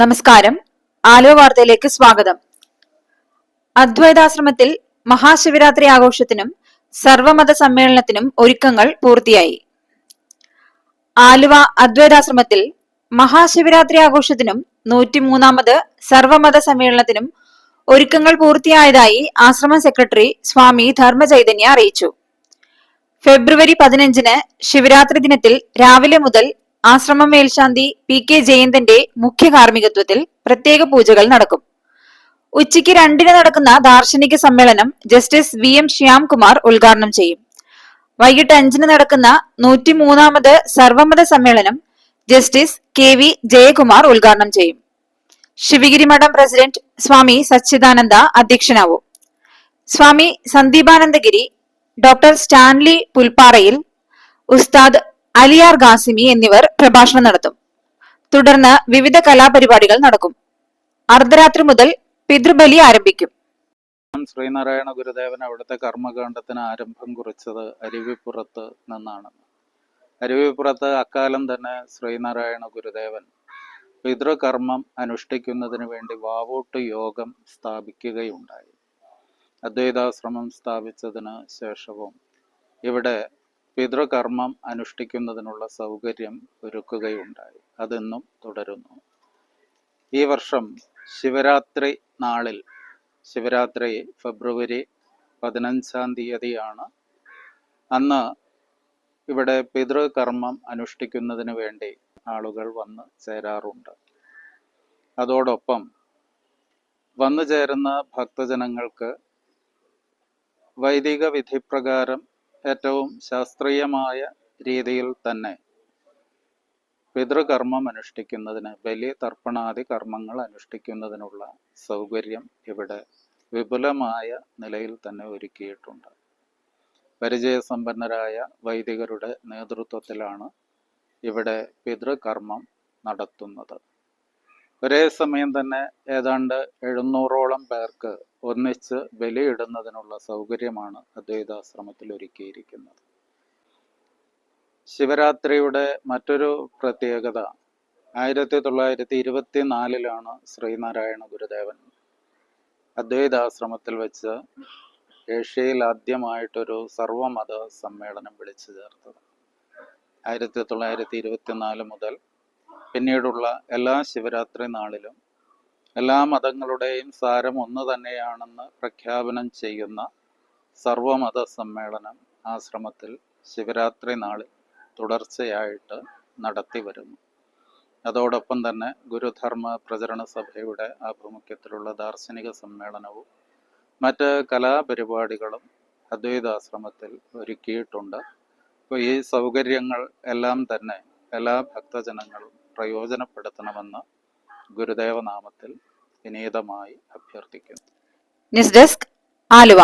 നമസ്കാരം. ആലോ വാർത്തയിലേക്ക് സ്വാഗതം. അദ്വൈതാശ്രമത്തിൽ മഹാശിവരാത്രി ആഘോഷത്തിനും സർവമത സമ്മേളനത്തിനും ഒരുക്കങ്ങൾ പൂർത്തിയായി. ആലുവ അദ്വൈതാശ്രമത്തിൽ മഹാശിവരാത്രി ആഘോഷത്തിനും നൂറ്റിമൂന്നാമത് സർവമത സമ്മേളനത്തിനും ഒരുക്കങ്ങൾ പൂർത്തിയായതായി ആശ്രമ സെക്രട്ടറി സ്വാമി ധർമ്മചൈതന്യ അറിയിച്ചു. ഫെബ്രുവരി പതിനഞ്ചിന് ശിവരാത്രി ദിനത്തിൽ രാവിലെ മുതൽ ആശ്രമം മേൽശാന്തി പി കെ ജയന്തന്റെ മുഖ്യ കാർമ്മികത്വത്തിൽ പ്രത്യേക പൂജകൾ നടക്കും. ഉച്ചയ്ക്ക് രണ്ടിന് നടക്കുന്ന ദാർശനിക സമ്മേളനം ജസ്റ്റിസ് വി എം ശ്യാംകുമാർ ഉദ്ഘാടനം ചെയ്യും. വൈകിട്ട് അഞ്ചിന് നടക്കുന്ന നൂറ്റിമൂന്നാമത് സർവമത സമ്മേളനം ജസ്റ്റിസ് കെ വി ജയകുമാർ ഉദ്ഘാടനം ചെയ്യും. ശിവഗിരി മഠം പ്രസിഡന്റ് സ്വാമി സച്ചിദാനന്ദ അധ്യക്ഷനാവും. സ്വാമി സന്ദീപാനന്ദഗിരി ഡോക്ടർ സ്റ്റാൻലി പുൽപ്പാറയിൽ ഉസ്താദ് അലിയാർ ഗാസിമി എന്നിവർ പ്രഭാഷണം നടത്തും. തുടർന്ന് വിവിധ കലാപരിപാടികൾ നടക്കും. അർദ്ധരാത്രി മുതൽ പിതൃബലി ആരംഭിക്കും. ശ്രീനാരായണ ഗുരുദേവൻ അവിടുത്തെ കർമ്മകാണ്ഡത്തിന് ആരംഭം കുറിച്ചത് അരുവിപ്പുറത്ത് നിന്നാണ്. അരുവിപ്പുറത്ത് അക്കാലം തന്നെ ശ്രീനാരായണ ഗുരുദേവൻ പിതൃകർമ്മം അനുഷ്ഠിക്കുന്നതിന് വേണ്ടി വാവോട്ട് യോഗം സ്ഥാപിക്കുകയുണ്ടായി. അദ്വൈതാശ്രമം സ്ഥാപിച്ചതിന് ശേഷവും ഇവിടെ പിതൃകർമ്മം അനുഷ്ഠിക്കുന്നതിനുള്ള സൗകര്യം ഒരുക്കുകയുണ്ടായി. അതെന്നും തുടരുന്നു. ഈ വർഷം ശിവരാത്രി നാളിൽ ശിവരാത്രി ഫെബ്രുവരി പതിനഞ്ചാം തീയതിയാണ് അന്ന് ഇവിടെ പിതൃകർമ്മം അനുഷ്ഠിക്കുന്നതിന് വേണ്ടി ആളുകൾ വന്ന് ചേരാറുണ്ട്. അതോടൊപ്പം വന്നു ചേരുന്ന ഭക്തജനങ്ങൾക്ക് വൈദിക വിധിപ്രകാരം ഏറ്റവും ശാസ്ത്രീയമായ രീതിയിൽ തന്നെ പിതൃകർമ്മം അനുഷ്ഠിക്കുന്നതിന് ബലി തർപ്പണാദി കർമ്മങ്ങൾ അനുഷ്ഠിക്കുന്നതിനുള്ള സൗകര്യം ഇവിടെ വിപുലമായ നിലയിൽ തന്നെ ഒരുക്കിയിട്ടുണ്ട്. പരിചയസമ്പന്നരായ വൈദികരുടെ നേതൃത്വത്തിലാണ് ഇവിടെ പിതൃകർമ്മം നടത്തുന്നത്. ഒരേ സമയം തന്നെ ഏതാണ്ട് എഴുന്നൂറോളം പേർക്ക് ഒന്നിച്ച് ബലിയിടുന്നതിനുള്ള സൗകര്യമാണ് അദ്വൈതാശ്രമത്തിൽ ഒരുക്കിയിരിക്കുന്നത്. ശിവരാത്രിയുടെ മറ്റൊരു പ്രത്യേകത ആയിരത്തി തൊള്ളായിരത്തി ഇരുപത്തി നാലിലാണ് ശ്രീനാരായണ ഗുരുദേവൻ അദ്വൈതാശ്രമത്തിൽ വെച്ച് ഏഷ്യയിൽ ആദ്യമായിട്ടൊരു സർവമത സമ്മേളനം വിളിച്ചു ചേർത്തത്. ആയിരത്തി തൊള്ളായിരത്തി ഇരുപത്തിനാല് മുതൽ പിന്നീടുള്ള എല്ലാ ശിവരാത്രി നാളിലും എല്ലാ മതങ്ങളുടെയും സാരം ഒന്ന് തന്നെയാണെന്ന് പ്രഖ്യാപനം ചെയ്യുന്ന സർവമത സമ്മേളനം ആശ്രമത്തിൽ ശിവരാത്രി നാളിൽ തുടർച്ചയായിട്ട് നടത്തി വരുന്നു. അതോടൊപ്പം തന്നെ ഗുരുധർമ്മ പ്രചരണ സഭയുടെ ആഭിമുഖ്യത്തിലുള്ള ദാർശനിക സമ്മേളനവും മറ്റ് കലാപരിപാടികളും അദ്വൈതാശ്രമത്തിൽ ഒരുക്കിയിട്ടുണ്ട്. അപ്പോൾ ഈ സൗകര്യങ്ങൾ എല്ലാം തന്നെ എല്ലാ ഭക്തജനങ്ങളും പ്രയോജനപ്പെടുത്തണമെന്ന് ഗുരുദേവനാമത്തിൽ വിനീതമായി അഭ്യർത്ഥിക്കുന്നു. News desk Aluva.